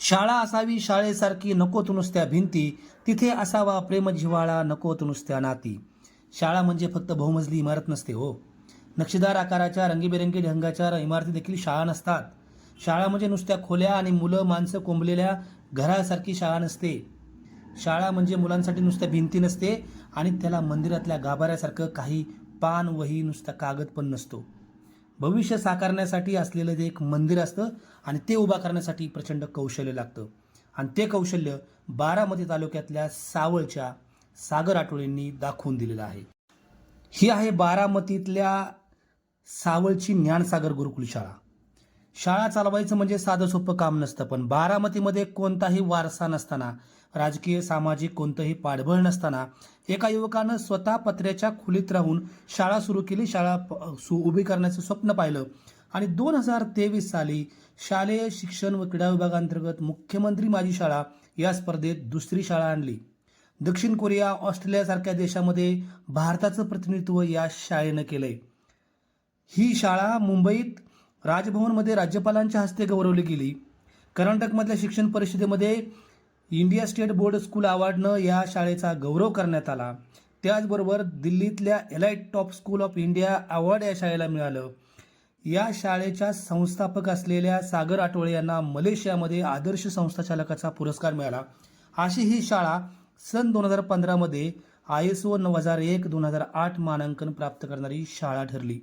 शाळा असावी शाळेसारखी नकोत नुसत्या भिंती तिथे असावा प्रेमजिव्हाळा नकोत नुसत्या नाती. शाळा म्हणजे फक्त बहुमजली इमारत नसते हो. नक्षीदार आकाराच्या रंगीबेरंगी ढंगाच्या इमारती देखील शाळा नसतात. शाळा म्हणजे नुसत्या खोल्या आणि मुलं माणसं कोंबलेल्या घरासारखी शाळा नसते. शाळा म्हणजे मुलांसाठी नुसत्या भिंती नसते आणि त्याला मंदिरातल्या गाभाऱ्यासारखं काही पान वही नुसता कागद पण नसतो. भविष्य साकारण्यासाठी असलेलं जे एक मंदिर असतं आणि ते उभा करण्यासाठी प्रचंड कौशल्य लागतं. आणि ते कौशल्य बारामती तालुक्यातल्या सावळच्या सागर आठवलेंनी दाखवून दिलेलं आहे. ही आहे बारामतीतल्या सावळची ज्ञानसागर गुरुकुल शाळा शाळा चालवायचं म्हणजे साधं सोपं काम नसतं पण बारामतीमध्ये कोणताही वारसा नसताना राजकीय सामाजिक कोणतंही पाठबळ नसताना एका युवकानं स्वतः पत्र्याच्या खोलीत राहून शाळा सुरू केली. शाळा प- सु उभी करण्याचं स्वप्न पाहिलं. आणि दोन हजार तेवीस साली शालेय शिक्षण व क्रीडा विभागांतर्गत मुख्यमंत्री माझी शाळा या स्पर्धेत दुसरी शाळा आणली. दक्षिण कोरिया ऑस्ट्रेलियासारख्या देशामध्ये भारताचं प्रतिनिधित्व या शाळेनं केलंय. ही शाळा मुंबईत राजभवनमध्ये राज्यपालांच्या हस्ते गौरवली गेली. कर्नाटकमधल्या शिक्षण परिषदेमध्ये इंडिया स्टेट बोर्ड स्कूल अवॉर्डनं या शाळेचा गौरव करण्यात आला. त्याचबरोबर दिल्लीतल्या elite top school of India award या शाळेला मिळालं. या शाळेच्या संस्थापक असलेल्या सागर आठवळे यांना मलेशियामध्ये आदर्श संस्थाचालकाचा पुरस्कार मिळाला. अशी ही शाळा सन दोन हजार पंधरामध्ये आय एस ओ नऊ हजार एक दोन हजार आठ मानांकन प्राप्त करणारी शाळा ठरली.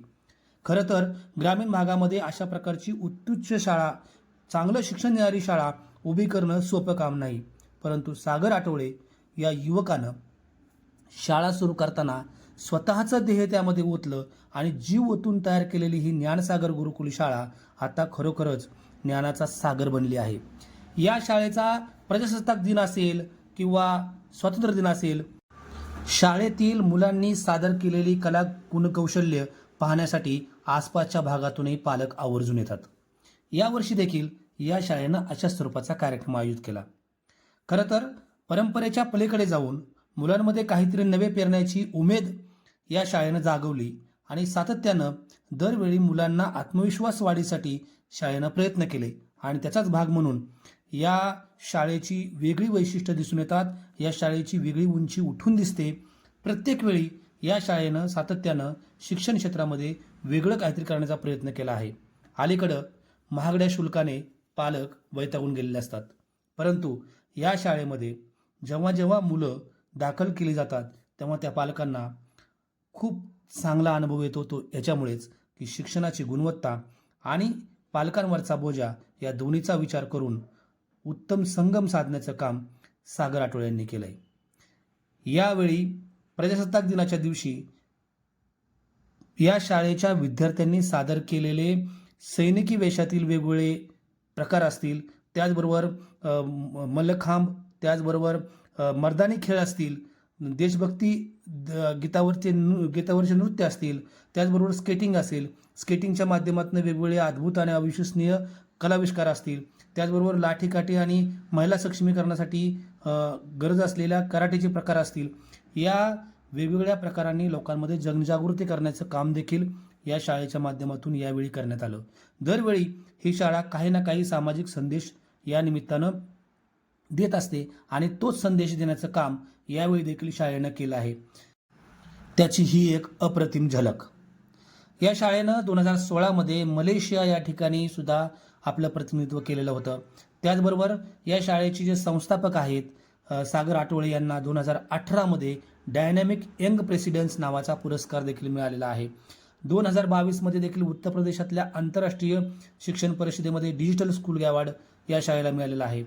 खरं तर ग्रामीण भागामध्ये अशा प्रकारची उत्तुच्च शाळा चांगलं शिक्षण देणारी शाळा उभी करणं सोपं काम नाही. परंतु सागर आठवळे या युवकानं शाळा सुरू करताना स्वतःचं देह त्यामध्ये ओतलं आणि जीव ओतून तयार केलेली ही ज्ञानसागर गुरुकुल शाळा आता खरोखरच ज्ञानाचा सागर बनली आहे. या शाळेचा प्रजासत्ताक दिन असेल किंवा स्वातंत्र्य दिन असेल शाळेतील मुलांनी सादर केलेली कला गुणकौशल्य पाहण्यासाठी आसपासच्या भागातूनही पालक आवर्जून येतात. यावर्षी देखील या शाळेनं अशा स्वरूपाचा कार्यक्रम आयोजित केला. खरं तर परंपरेच्या पलीकडे जाऊन मुलांमध्ये काहीतरी नवे पेरण्याची उमेद या शाळेनं जागवली आणि सातत्यानं दरवेळी मुलांना आत्मविश्वास वाढीसाठी शाळेनं प्रयत्न केले आणि त्याचाच भाग म्हणून या शाळेची वेगळी वैशिष्ट्य दिसून येतात या शाळेची वेगळी उंची उठून दिसते. प्रत्येक वेळी या शाळेनं सातत्यानं शिक्षण क्षेत्रामध्ये वेगळं काहीतरी करण्याचा प्रयत्न केला आहे. अलीकडं महागड्या शुल्काने पालक वैतागून गेलेले असतात. परंतु या शाळेमध्ये जेव्हा जेव्हा मुलं दाखल केली जातात तेव्हा त्या पालकांना खूप चांगला अनुभव येतो तो याच्यामुळेच की शिक्षणाची गुणवत्ता आणि पालकांवरचा बोजा या दोन्हीचा विचार करून उत्तम संगम साधण्याचं काम सागर आठवड्यांनी केलं आहे यावेळी प्रजासत्ताक दिनाच्या दिवशी या शाळेच्या विद्यार्थ्यांनी सादर केलेले सैनिकी वेशातील वेगवेगळे प्रकार असतील त्याचबरोबर मल्लखांब त्याचबरोबर मर्दानी खेळ असतील देशभक्ती द- गीतावरचे नृ गीतावरचे नृत्य असतील त्याचबरोबर स्केटिंग असेल स्केटिंगच्या माध्यमातून वेगवेगळे अद्भुत आणि अविश्वसनीय कलाविष्कार असतील त्याचबरोबर लाठीकाठी आणि महिला सक्षमीकरणासाठी गरज असलेल्या कराटेचे प्रकार असतील या वेगवेगळ्या प्रकारांनी लोकांमध्ये जनजागृती करण्याचं काम देखील या शाळेच्या माध्यमातून यावेळी करण्यात आलं. दरवेळी ही शाळा काही ना काही सामाजिक संदेश या निमित्तानं देत असते आणि तोच संदेश देण्याचं काम यावेळी देखील शाळेनं केलं आहे. त्याची ही एक अप्रतिम झलक. या शाळेनं दोन हजार सोळामध्ये मलेशिया या ठिकाणी सुद्धा आपलं प्रतिनिधित्व केलेलं होतं. त्याचबरोबर या शाळेचे जे संस्थापक आहेत सागर आठवळे यांना दोन हजार अठरामध्ये डायनॅमिक यंग प्रेसिडेंट्स नावाचा पुरस्कार देखील मिळालेला आहे. दोन हजार बावीसमध्ये देखील उत्तर प्रदेशातल्या आंतरराष्ट्रीय शिक्षण परिषदेमध्ये डिजिटल स्कूल अवॉर्ड या शाळेला मिळालेला आहे.